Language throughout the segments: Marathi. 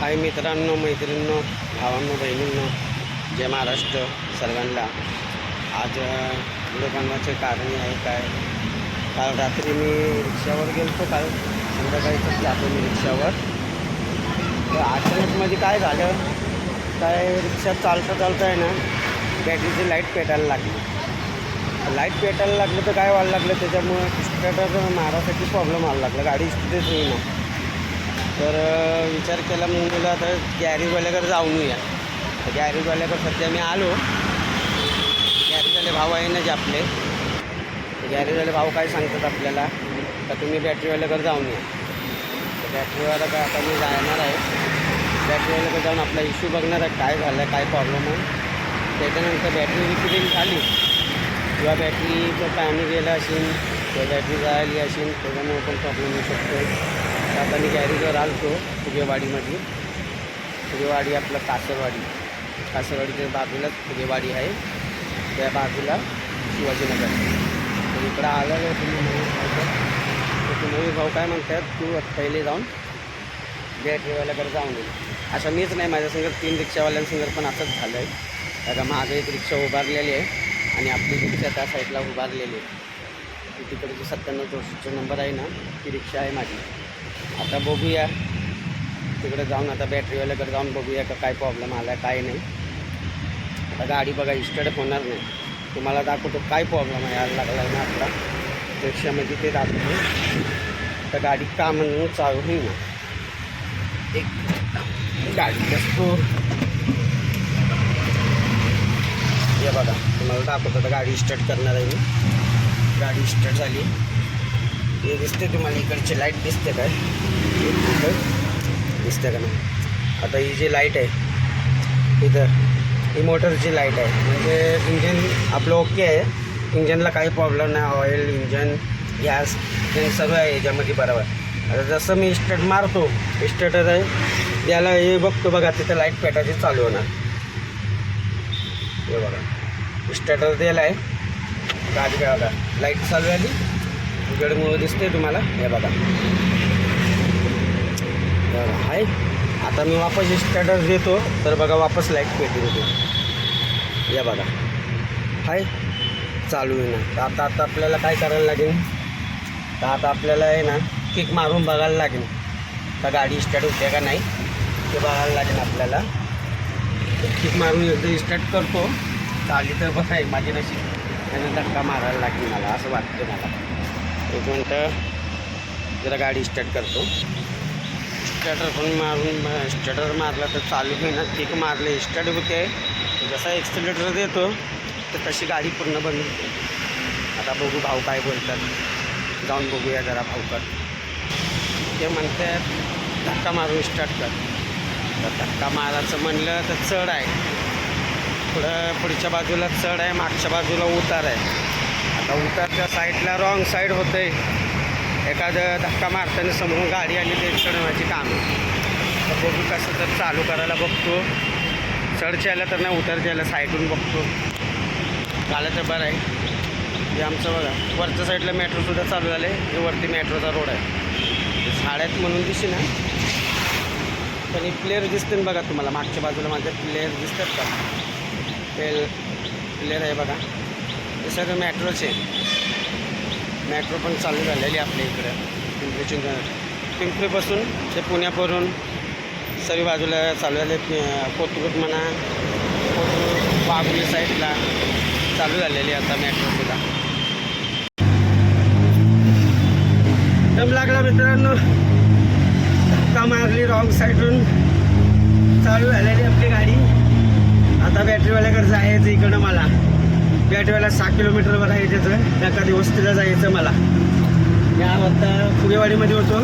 हाय मित्रांनो मैत्रिणींनो भावांनो बहिणींनो जय महाराष्ट्र सर्वांना. आज व्हिडिओ बनवायचे कारण आहे काय? काल रात्री मी रिक्षावर गेलो काल संध्याकाळीच जातो मी रिक्षावर. तर अचानकमध्ये म्हणजे काय झालं? काय रिक्षा चालता चालता आहे ना बॅटरीची लाइट पेटायला लागली. लाइट पेटायला लागलं तर काय व्हायला लागलं? त्याच्यामुळं स्टार्टर मारासाठी प्रॉब्लेम व्हायला लागला. गाडी स्थितीच नाही ना तर विचार केला मग मला आता गॅरेजवाल्याकडे जाऊन या तर गॅरेजवाल्याकडे सध्या मी आलो. गॅरेजवाले भाऊ आहे ना जे आपले गॅरेजवाले भाऊ काय सांगतात आपल्याला? तर तुम्ही बॅटरीवाल्याकडे जाऊन या. तर बॅटरीवाला काय आता मी जाणार आहे. बॅटरीवाल्याकडे जाऊन आपला इश्यू बघणार आहे काय झालं आहे काय प्रॉब्लेम आहे. त्याच्यानंतर बॅटरी रिपेरिंग झाली. किंवा बॅटरीचं पाणी गेलं असेल किंवा बॅटरी जायली असेल त्याच्यामुळे पण प्रॉब्लेम येऊ शकतो तर आता मी गॅरेजवर आलतो फुगेवाडीमधली फुगेवाडी आपलं कासरवाडी. कासरवाडीच्या बाजूलाच फुगेवाडी आहे. त्या बाजूला शिवाजीनगर. तर इकडं आलं तुम्ही मोहित भाऊ तर भाऊ काय म्हणतात तू पहिले जाऊन बॅटरीवाल्याकडे जाऊन येईल असं मीच नाही माझ्यासंगत तीन रिक्षावाल्यांसंगत पण असंच झालं आहे कारण मागं एक रिक्षा उभारलेली आहे आणि आपली रिक्षा त्या साईडला उभारलेली आहे. तिकडे जी सत्त्याण्णव चौसष्टचा नंबर आहे ना ती रिक्षा आहे माझी. आता बघूया. तिकडे जाऊन आता बॅटरीवाल्याकडे जाऊन बघूया का काय प्रॉब्लेम आला आहे काय नाही. आता गाडी बघा इस्टड होणार नाही. तुम्हाला दाखवतो काय प्रॉब्लेम आहे यायला लागला आहे ना आपला रिक्षामध्ये ते दाखवतो. तर गाडी का म्हणून चालू होईल ना. एक गाडी असतो हे बघा तुम्हाला दाखवतो. आता गाडी स्टार्ट करणार आहे मी. गाडी स्टार्ट झाली. हे दिसते तुम्हाला इकडची लाइट दिसते काय? दिसते का नाही? आता ही जी लाइट आहे इथं ही मोटरची लाइट आहे. म्हणजे इंजिन आपलं ओके आहे. इंजनला काही प्रॉब्लेम नाही ऑइल इंजन गॅस हे सगळं आहे याच्यामध्ये बरोबर. आता जसं मी स्टार्ट मारतो स्टार्टर आहे याला हे बघतो बघा तिथं लाइट पेटायची चालू होणार. हे बघा. स्टार्टर दिला आहे गाडी काय बघा लाइट चालू आली गडमुळं दिसते तुम्हाला. हे बघा. बघा आहे आता मी वापस स्टार्टर देतो तर बघा वापस लाइट पेटी होते या बघा. हाय. चालू आहे ना. तर आता आता आपल्याला काय करायला लागेल? तर आता आपल्याला आहे ना किक मारून बघायला लागेल. का गाडी स्टार्ट होते का नाही ते बघायला लागेल आपल्याला. किक मारून एकदा स्टार्ट करतो. चाली तर बघा आहे माझी नशीब त्यानं धक्का मारायला लागेल मला असं वाटतं मला. एक मिनटं. जरा गाडी स्टार्ट करतो. स्टार्टर पण मारून स्टार्टर मारला तर चालू होईना किक मारले स्टार्ट होते. जसा एक्सिलेटर देतो तर तशी गाडी पूर्ण बंद होते. आता बघू भाऊ काय बोलतात. जाऊन बघूया जरा भाऊकर ते म्हणतात धक्का मारून स्टार्ट कर. तर धक्का मारायचं म्हणलं तर चढ आहे. पुढं पुढच्या बाजूला चढ आहे मागच्या बाजूला उतार आहे. तर उतारच्या साईडला रॉंग साईड होतं आहे एखादं धक्का मारताना समोरून गाडी आली ते चढवण्याची काम. तर बघू कसं तर चालू करायला बघतो. चढच्या यायला तर नाही उतरच्या यायला साईडून बघतो. झालं तर बरं आहे. हे आमचं बघा वरच्या साईडला मेट्रोसुद्धा चालू झालं आहे हे वरती मेट्रोचा रोड आहे. ते म्हणून दिशी ना पण हे प्लेअर दिसते ना बघा तुम्हाला. मागच्या बाजूला माझ्या प्लेअर दिसतात का? ते प्लेअर आहे बघा. हे सगळं आहे. मेट्रो पण चालू झालेली आहे आपल्या इकडं पिंपरी चिंचवड पिंपरीपासून ते पुण्यावरून सर्व बाजूला चालू झाले कोथरूड म्हणा कोथरूड वाघोली साईडला चालू झालेली आहे आता मेट्रोसुद्धा दम लागला मित्रांनो. धक्का मारली रॉंग साईडून चालू झालेली आपली गाडी. आता बॅटरीवाल्याकडे जायचं इकडं मला. बॅटरीवाला सहा किलोमीटरवर आहे त्याचं. एखादी वस्तीला जायचं मला. या आता फुगेवाडीमध्ये होतो.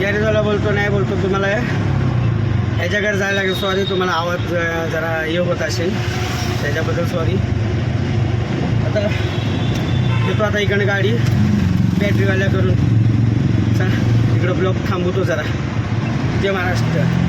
गॅरेजवाला बोलतो नाही बोलतो तुम्हाला ह्याच्याकडे जायला लागेल. सॉरी तुम्हाला आवाज जरा हे होत असेल. त्याच्याबद्दल सॉरी आता येतो आता इकडं गाडी. बॅटरीवाल्या करून. चला इकडं ब्लॉक थांबवतो जरा. जय महाराष्ट्र.